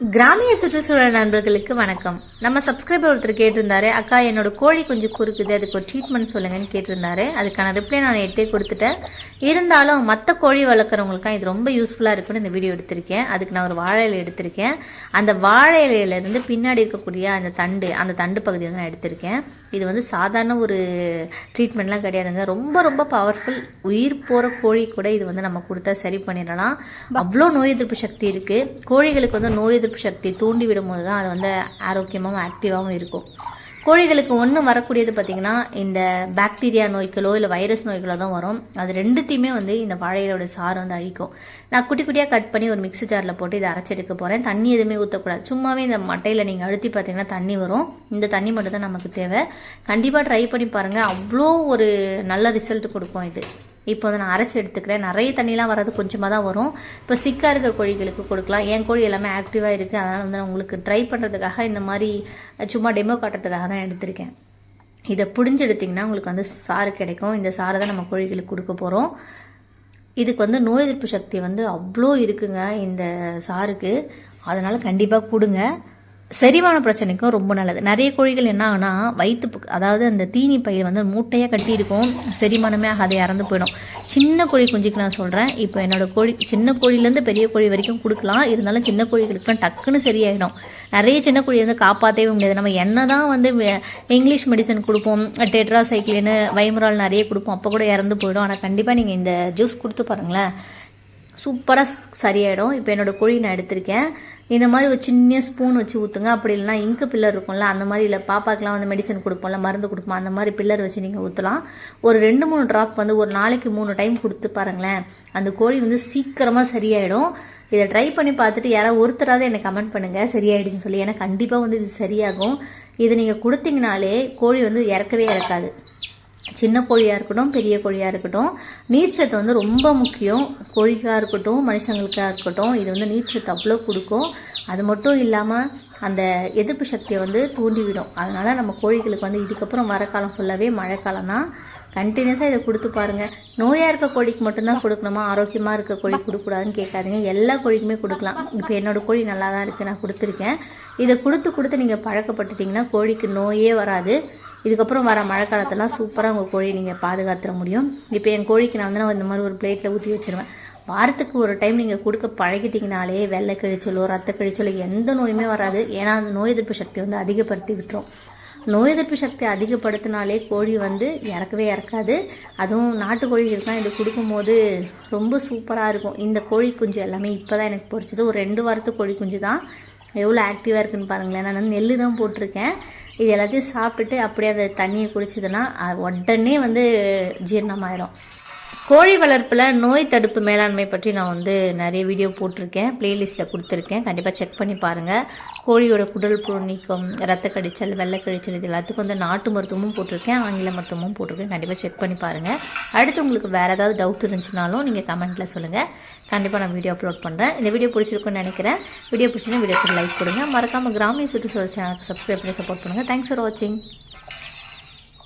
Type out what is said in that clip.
கிராமிய சுற்றுச்சூழல் நண்பர்களுக்கு வணக்கம். நம்ம சப்ஸ்கிரைபர் ஒருத்தர் கேட்டிருந்தாரு அக்கா என்னோட கோழி கொஞ்சம் குறுக்குது அதுக்கு ஒரு ட்ரீட்மெண்ட் சொல்லுங்கன்னு கேட்டிருந்தாரு. அதுக்கான ரிப்ளை நான் எட்டே கொடுத்துட்டேன். இருந்தாலும் மற்ற கோழி வளர்க்குறவங்களுக்கும் இது ரொம்ப யூஸ்ஃபுல்லாக இருக்குன்னு இந்த வீடியோ எடுத்திருக்கேன். அதுக்கு நான் ஒரு வாழை இலை எடுத்திருக்கேன். அந்த வாழை இலையிலேருந்து பின்னாடி இருக்கக்கூடிய அந்த தண்டு அந்த தண்டு பகுதி வந்து நான் எடுத்திருக்கேன். இது வந்து சாதாரண ஒரு ட்ரீட்மெண்ட்லாம் கிடையாதுங்க. ரொம்ப ரொம்ப பவர்ஃபுல் உயிர் போகிற கோழி கூட இது வந்து நம்ம கொடுத்தா சரி பண்ணிடலாம். அவ்வளோ நோய் எதிர்ப்பு சக்தி இருக்குது கோழிகளுக்கு வந்து நோய் எதிர்ப்பு சக்தி தூண்டி விடும்போது தான் அது வந்து ஆரோக்கியமாகவும் ஆக்டிவாகவும் இருக்கும். கோழிகளுக்கு ஒன்று வரக்கூடியது பார்த்திங்கன்னா இந்த பாக்டீரியா நோய்களோ இல்லை வைரஸ் நோய்களோ தான் வரும். அது ரெண்டுத்தையுமே வந்து இந்த வாழையிலோட சாறு வந்து அழிக்கும். நான் குட்டி குட்டியாக கட் பண்ணி ஒரு மிக்ஸி ஜாரில் போட்டு இதை அரைச்செடுக்க போகிறேன் தண்ணி எதுவுமே ஊற்றக்கூடாது சும்மாவே இந்த மட்டையில் நீங்கள் அழுத்தி பார்த்தீங்கன்னா தண்ணி வரும். இந்த தண்ணி மட்டும் தான் நமக்கு தேவை. கண்டிப்பாக ட்ரை பண்ணி பாருங்கள் அவ்வளோ ஒரு நல்ல ரிசல்ட் கொடுக்கும் இது. இப்போ வந்து நான் அரைச்சி எடுத்துக்கிறேன். நிறைய தண்ணிலாம் வராது கொஞ்சமாக தான் வரும். இப்போ சிக்காக இருக்க கோழிகளுக்கு கொடுக்கலாம். என் கோழி எல்லாமே ஆக்டிவாக இருக்குது அதனால் வந்து நான் உங்களுக்கு ட்ரை பண்ணுறதுக்காக இந்த மாதிரி சும்மா டெமோ காட்டுறதுக்காக தான் எடுத்திருக்கேன். இதை புடிஞ்சு எடுத்திங்கன்னா உங்களுக்கு வந்து சாறு கிடைக்கும். இந்த சாறு தான் நம்ம கோழிகளுக்கு கொடுக்க போகிறோம் இதுக்கு வந்து நோய் எதிர்ப்பு சக்தி வந்து அவ்வளோ இருக்குங்க இந்த சாருக்கு அதனால் கண்டிப்பாக கொடுங்க. செரிமான பிரச்சனைக்கும் ரொம்ப நல்லது. நிறைய கோழிகள் என்ன ஆகுனா வயிற்று அதாவது அந்த தீனி பயிர் வந்து மூட்டையாக கட்டி இருக்கும் செரிமானமே ஆகாது இறந்து போயிடும். சின்ன கோழி குஞ்சுக்கு நான் சொல்கிறேன் இப்போ என்னோட கோழி சின்ன கோழிலேருந்து பெரிய கோழி வரைக்கும் கொடுக்கலாம். இருந்தாலும் சின்ன கோழிகளுக்குலாம் டக்குன்னு சரியாயிடும். நிறைய சின்ன கோழி வந்து காப்பாற்றவே முடியாது. நம்ம என்ன தான் வந்து இங்கிலீஷ் மெடிசன் கொடுப்போம். டெட்ரா சைக்கிள்னு வைமரால் நிறைய கொடுப்போம். அப்போ கூட இறந்து போயிடும். ஆனால் கண்டிப்பாக நீங்கள் இந்த ஜூஸ் கொடுத்து பாருங்களேன். சூப்பராக சரியாயிடும். இப்போ என்னோட கோழி நான் எடுத்திருக்கேன். இந்த மாதிரி ஒரு சின்ன ஸ்பூன் வச்சு ஊற்றுங்க அப்படி இல்லைனா இங்கு பில்லர் இருக்கும்ல அந்த மாதிரி இல்லை பாப்பாக்கெலாம் வந்து மெடிசன் கொடுப்போம்ல மருந்து கொடுப்போம் அந்த மாதிரி பில்லர் வச்சு நீங்கள் ஊற்றலாம் ஒரு ரெண்டு மூணு ட்ராப் வந்து ஒரு நாளைக்கு மூணு டைம் கொடுத்து பாருங்களேன். அந்த கோழி வந்து சீக்கிரமாக சரியாயிடும். இதை ட்ரை பண்ணி பார்த்துட்டு யாராவது ஒருத்தராவது எனக்கு கமெண்ட் பண்ணுங்கள் சரியாயிடுச்சுன்னு சொல்லி. ஏன்னா கண்டிப்பாக வந்து இது சரியாகும். இது நீங்கள் கொடுத்தீங்கனாலே கோழி வந்து இறக்கவே இறக்காது. சின்ன கோழியாக இருக்கட்டும் பெரிய கோழியாக இருக்கட்டும் நீர்ச்சத்து வந்து ரொம்ப முக்கியம். கோழிக்காக இருக்கட்டும் மனுஷங்களுக்காக இருக்கட்டும் இது வந்து நீர்ச்சத்து அவ்வளோ கொடுக்கும். அது மட்டும் இல்லாமல் அந்த எதிர்ப்பு சக்தியை வந்து தூண்டிவிடும். அதனால் நம்ம கோழிகளுக்கு வந்து இதுக்கப்புறம் வர காலம் ஃபுல்லாகவே மழைக்காலம் தான். கண்டினியூஸாக இதை கொடுத்து பாருங்கள் நோயாக இருக்க கோழிக்கு மட்டும்தான் கொடுக்கணுமா? ஆரோக்கியமாக இருக்க கோழி கொடுக்கூடாதுன்னு கேட்காதீங்க. எல்லா கோழிக்குமே கொடுக்கலாம். இப்போ என்னோடய கோழி நல்லா தான் இருக்குது நான் கொடுத்துருக்கேன். இதை கொடுத்து கொடுத்து நீங்கள் பழக்கப்பட்டுட்டிங்கன்னா கோழிக்கு நோயே வராது. இதுக்கப்புறம் வர மழை காலத்தெல்லாம் சூப்பராக உங்கள் கோழியை நீங்கள் பாதுகாத்துற முடியும். இப்போ என் கோழிக்கு நான் வந்து நான் இந்த மாதிரி ஒரு பிளேட்டில் ஊற்றி வச்சிருவேன். வாரத்துக்கு ஒரு டைம் நீங்கள் கொடுக்க பழகிட்டீங்கனாலே வெள்ளை கழிச்சலோ ரத்த கழிச்சலோ எந்த நோயுமே வராது. ஏன்னா அந்த நோய் எதிர்ப்பு சக்தி வந்து அதிகப்படுத்தி விட்டுரும். நோய் எதிர்ப்பு சக்தி அதிகப்படுத்தினாலே கோழி வந்து இறக்கவே இறக்காது. அதுவும் நாட்டுக்கோழி இருக்கான் இது கொடுக்கும்போது ரொம்ப சூப்பராக இருக்கும். இந்த கோழி குஞ்சு எல்லாமே இப்போ தான் எனக்கு பொறிச்சது ஒரு ரெண்டு வாரத்து கோழி குஞ்சு தான் எவ்வளோ ஆக்டிவாக இருக்குன்னு பாருங்களேன். நான் வந்து நெல் தான் போட்டிருக்கேன். இது எல்லாத்தையும் சாப்பிட்டுட்டு அப்படியே அதை தண்ணியை குடிச்சதுன்னா உடனே வந்து ஜீரணமாயிரும். கோழி வளர்ப்பில் நோய் தடுப்பு மேலாண்மை பற்றி நான் வந்து நிறைய வீடியோ போட்டிருக்கேன் ப்ளேலிஸ்ட்டில் கொடுத்துருக்கேன். கண்டிப்பாக செக் பண்ணி பாருங்கள் கோழியோட குடல் புழு நீக்கம் ரத்த கடிச்சல் வெள்ளை கடிச்சல் இது எல்லாத்துக்கும் வந்து நாட்டு மருத்துவமும் போட்டிருக்கேன் ஆங்கில மருத்துவமும் போட்டிருக்கேன். கண்டிப்பாக செக் பண்ணி பாருங்கள் அடுத்து உங்களுக்கு வேறு ஏதாவது டவுட் இருந்துச்சுனாலும் நீங்கள் கமெண்ட்டில் சொல்லுங்கள் கண்டிப்பாக நான் வீடியோ அப்லோட் பண்ணுறேன் இந்த வீடியோ பிடிச்சிருக்குன்னு நினைக்கிறேன். வீடியோ பிடிச்சிருந்தா வீடியோக்கு லைக் கொடுங்க. மறக்காமல் கிராமிய சுற்றுச்சூழல் சேனலுக்கு சப்ஸ்கிரைப் பண்ணி சப்போர்ட் பண்ணுங்கள் தேங்க்ஸ் ஃபார் வாட்சிங்